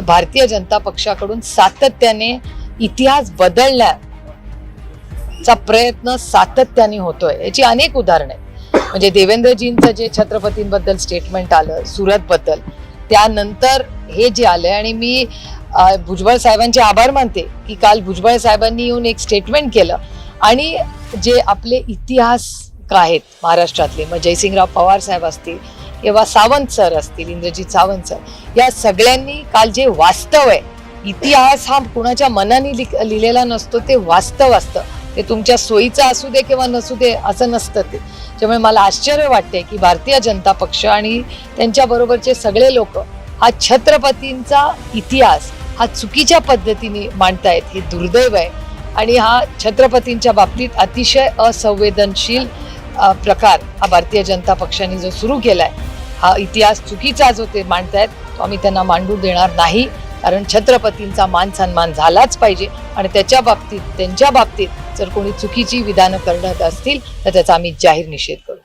भारतीय जनता पक्षाकडून सातत्याने इतिहास बदलण्याचा प्रयत्न सातत्याने होतोय. याची अनेक उदाहरणं आहेत. म्हणजे देवेंद्रजींचं जे छत्रपतींबद्दल स्टेटमेंट आलं सुरतबद्दल त्यानंतर हे जे आलंय आणि मी भुजबळ साहेबांचे आभार मानते की काल भुजबळ साहेबांनी येऊन एक स्टेटमेंट केलं आणि जे आपले इतिहास आहेत महाराष्ट्रातले मग जयसिंगराव पवार साहेब असतील किंवा सावंत सर असतील इंद्रजित सावंत सर या सगळ्यांनी काल जे वास्तव आहे इतिहास हा कुणाच्या मनाने लिख- लिहिलेला नसतो ते वास्तव असतं. ते तुमच्या सोयीचं असू दे किंवा नसू दे असं नसतं ते. त्यामुळे मला आश्चर्य वाटते की भारतीय जनता पक्ष आणि त्यांच्याबरोबरचे सगळे लोक हा छत्रपतींचा इतिहास हा चुकीच्या पद्धतीने मांडतायत हे दुर्दैव आहे. आणि हा छत्रपतींच्या बाबतीत अतिशय असंवेदनशील प्रकार हा भारतीय जनता पक्षाने जो सुरू केला आहे हा इतिहास चुकीचा जो ते मांडतायत तो आम्ही त्यांना मांडू देणार नाही. कारण छत्रपतींचा मान सन्मान झालाच पाहिजे आणि त्याच्या बाबतीत त्यांच्या बाबतीत जर कोणी चुकीची विधानं करत असतील तर त्याचा आम्ही जाहीर निषेध करू.